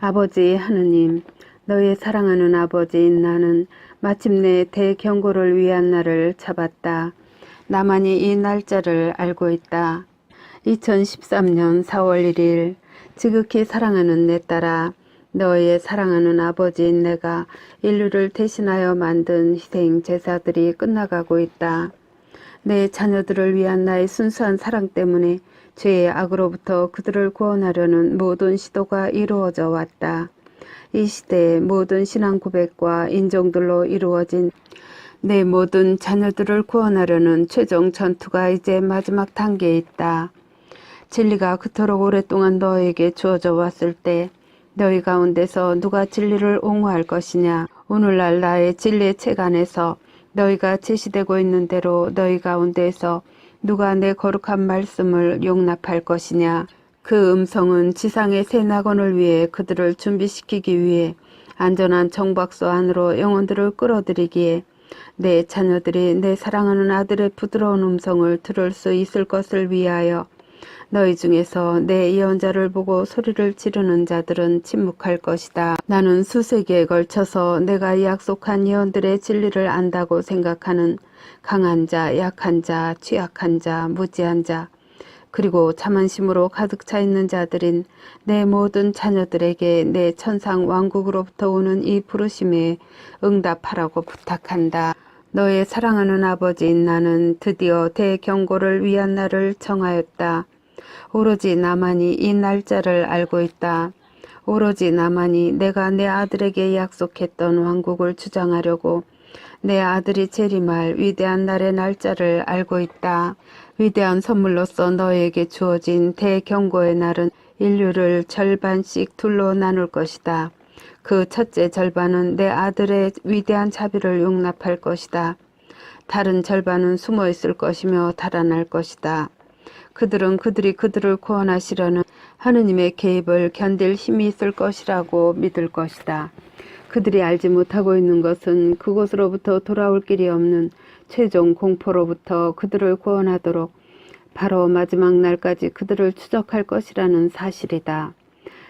아버지 하느님, 너의 사랑하는 아버지인 나는 마침내 대경고를 위한 날을 잡았다. 나만이 이 날짜를 알고 있다. 2013년 4월 1일, 지극히 사랑하는 내 딸아, 너의 사랑하는 아버지인 내가 인류를 대신하여 만든 희생 제사들이 끝나가고 있다. 내 자녀들을 위한 나의 순수한 사랑 때문에 죄의 악으로부터 그들을 구원하려는 모든 시도가 이루어져 왔다. 이 시대의 모든 신앙 고백과 인종들로 이루어진 내 모든 자녀들을 구원하려는 최종 전투가 이제 마지막 단계에 있다. 진리가 그토록 오랫동안 너에게 주어져 왔을 때 너희 가운데서 누가 진리를 옹호할 것이냐? 오늘날 나의 진리의 책 안에서 너희가 제시되고 있는 대로 너희 가운데에서 누가 내 거룩한 말씀을 용납할 것이냐? 그 음성은 지상의 새 낙원을 위해 그들을 준비시키기 위해 안전한 정박소 안으로 영혼들을 끌어들이기에 내 자녀들이 내 사랑하는 아들의 부드러운 음성을 들을 수 있을 것을 위하여 너희 중에서 내 예언자를 보고 소리를 지르는 자들은 침묵할 것이다. 나는 수세기에 걸쳐서 내가 약속한 예언들의 진리를 안다고 생각하는 강한 자, 약한 자, 취약한 자, 무지한 자, 그리고 자만심으로 가득 차 있는 자들인 내 모든 자녀들에게 내 천상 왕국으로부터 오는 이 부르심에 응답하라고 부탁한다. 너의 사랑하는 아버지인 나는 드디어 대경고를 위한 날을 정하였다. 오로지 나만이 이 날짜를 알고 있다. 오로지 나만이 내가 내 아들에게 약속했던 왕국을 주장하려고 내 아들이 재림할 위대한 날의 날짜를 알고 있다. 위대한 선물로서 너에게 주어진 대경고의 날은 인류를 절반씩 둘로 나눌 것이다. 그 첫째 절반은 내 아들의 위대한 자비를 용납할 것이다. 다른 절반은 숨어 있을 것이며 달아날 것이다. 그들은 그들이 그들을 구원하시려는 하느님의 개입을 견딜 힘이 있을 것이라고 믿을 것이다. 그들이 알지 못하고 있는 것은 그곳으로부터 돌아올 길이 없는 최종 공포로부터 그들을 구원하도록 바로 마지막 날까지 그들을 추적할 것이라는 사실이다.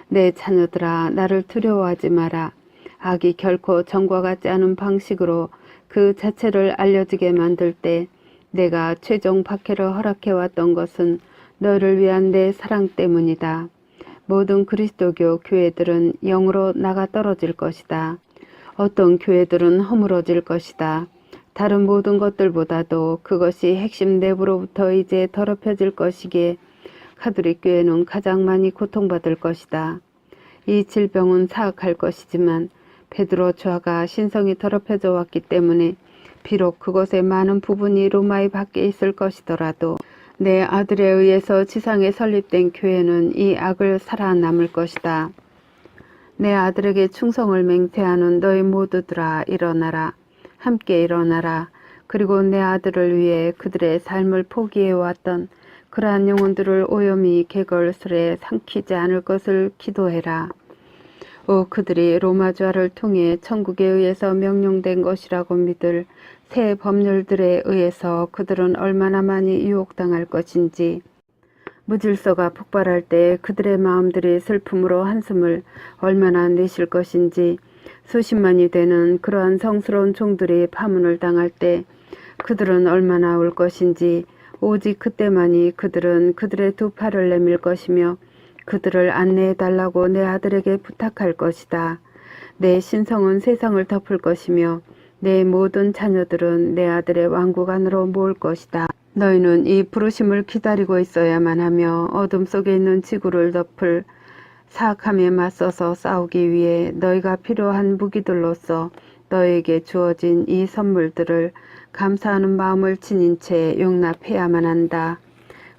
내 자녀들아 나를 두려워하지 마라. 악이 결코 전과 같지 않은 방식으로 그 자체를 알려지게 만들 때 내가 최종 박해를 허락해 왔던 것은 너를 위한 내 사랑 때문이다. 모든 그리스도교 교회들은 영으로 나가 떨어질 것이다. 어떤 교회들은 허물어질 것이다. 다른 모든 것들보다도 그것이 핵심 내부로부터 이제 더럽혀질 것이기에 카톨릭 교회는 가장 많이 고통받을 것이다. 이 질병은 사악할 것이지만 베드로 좌가 신성이 더럽혀져 왔기 때문에 비록 그것의 많은 부분이 로마의 밖에 있을 것이더라도 내 아들에 의해서 지상에 설립된 교회는 이 악을 살아남을 것이다. 내 아들에게 충성을 맹세하는 너희 모두들아 일어나라. 함께 일어나라. 그리고 내 아들을 위해 그들의 삶을 포기해 왔던 그러한 영혼들을 오염이 개걸스레 삼키지 않을 것을 기도해라. 오 그들이 로마주화를 통해 천국에 의해서 명령된 것이라고 믿을 새 법률들에 의해서 그들은 얼마나 많이 유혹당할 것인지 무질서가 폭발할 때 그들의 마음들이 슬픔으로 한숨을 얼마나 내쉴 것인지 수십만이 되는 그러한 성스러운 종들이 파문을 당할 때 그들은 얼마나 울 것인지 오직 그때만이 그들은 그들의 두 팔을 내밀 것이며 그들을 안내해 달라고 내 아들에게 부탁할 것이다. 내 신성은 세상을 덮을 것이며 내 모든 자녀들은 내 아들의 왕국 안으로 모을 것이다. 너희는 이 부르심을 기다리고 있어야만 하며 어둠 속에 있는 지구를 덮을 사악함에 맞서서 싸우기 위해 너희가 필요한 무기들로서 너에게 주어진 이 선물들을 감사하는 마음을 지닌 채 용납해야만 한다.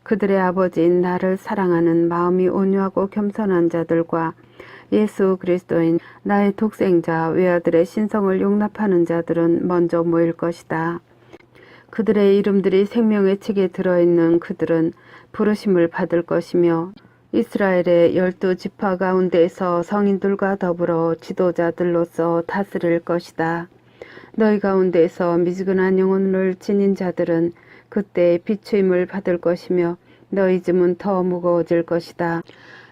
그들의 아버지인 나를 사랑하는 마음이 온유하고 겸손한 자들과 예수 그리스도인 나의 독생자 외아들의 신성을 용납하는 자들은 먼저 모일 것이다. 그들의 이름들이 생명의 책에 들어있는 그들은 부르심을 받을 것이며 이스라엘의 열두 지파 가운데에서 성인들과 더불어 지도자들로서 다스릴 것이다. 너희 가운데에서 미지근한 영혼을 지닌 자들은 그때 비추임을 받을 것이며 너희 짐은 더 무거워질 것이다.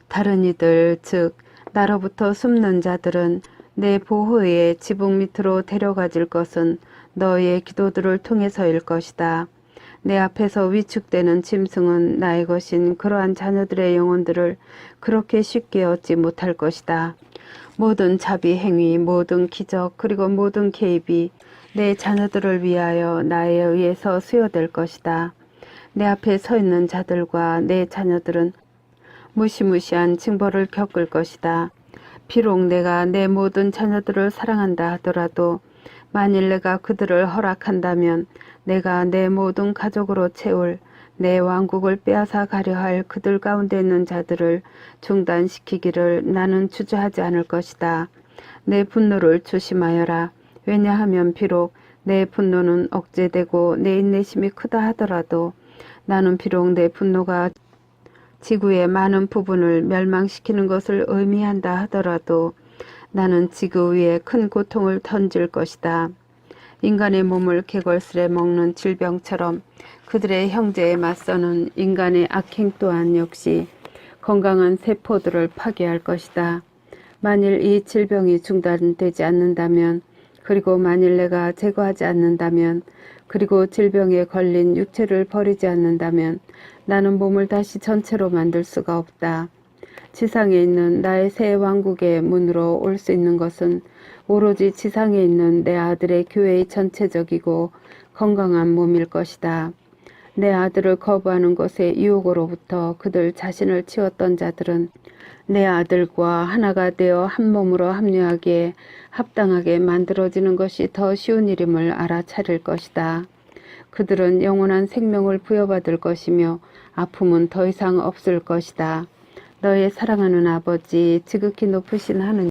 다른 이들 즉 나로부터 숨는 자들은 내 보호의 지붕 밑으로 데려가질 것은 너의 기도들을 통해서일 것이다. 내 앞에서 위축되는 짐승은 나의 것인 그러한 자녀들의 영혼들을 그렇게 쉽게 얻지 못할 것이다. 모든 자비 행위, 모든 기적, 그리고 모든 개입이 내 자녀들을 위하여 나에 의해서 수여될 것이다. 내 앞에 서 있는 자들과 내 자녀들은 무시무시한 징벌을 겪을 것이다. 비록 내가 내 모든 자녀들을 사랑한다 하더라도 만일 내가 그들을 허락한다면 내가 내 모든 가족으로 채울 내 왕국을 빼앗아 가려 할 그들 가운데 있는 자들을 중단시키기를 나는 주저하지 않을 것이다. 내 분노를 조심하여라. 왜냐하면 비록 내 분노는 억제되고 내 인내심이 크다 하더라도 나는 비록 내 분노가 지구의 많은 부분을 멸망시키는 것을 의미한다 하더라도 나는 지구 위에 큰 고통을 던질 것이다. 인간의 몸을 개걸스레 먹는 질병처럼 그들의 형제에 맞서는 인간의 악행 또한 역시 건강한 세포들을 파괴할 것이다. 만일 이 질병이 중단되지 않는다면 그리고 만일 내가 제거하지 않는다면 그리고 질병에 걸린 육체를 버리지 않는다면 나는 몸을 다시 전체로 만들 수가 없다. 지상에 있는 나의 새 왕국의 문으로 올 수 있는 것은 오로지 지상에 있는 내 아들의 교회의 전체적이고 건강한 몸일 것이다. 내 아들을 거부하는 것의 유혹으로부터 그들 자신을 치웠던 자들은 내 아들과 하나가 되어 한 몸으로 합류하기에 합당하게 만들어지는 것이 더 쉬운 일임을 알아차릴 것이다. 그들은 영원한 생명을 부여받을 것이며 아픔은 더 이상 없을 것이다. 너의 사랑하는 아버지 지극히 높으신 하느님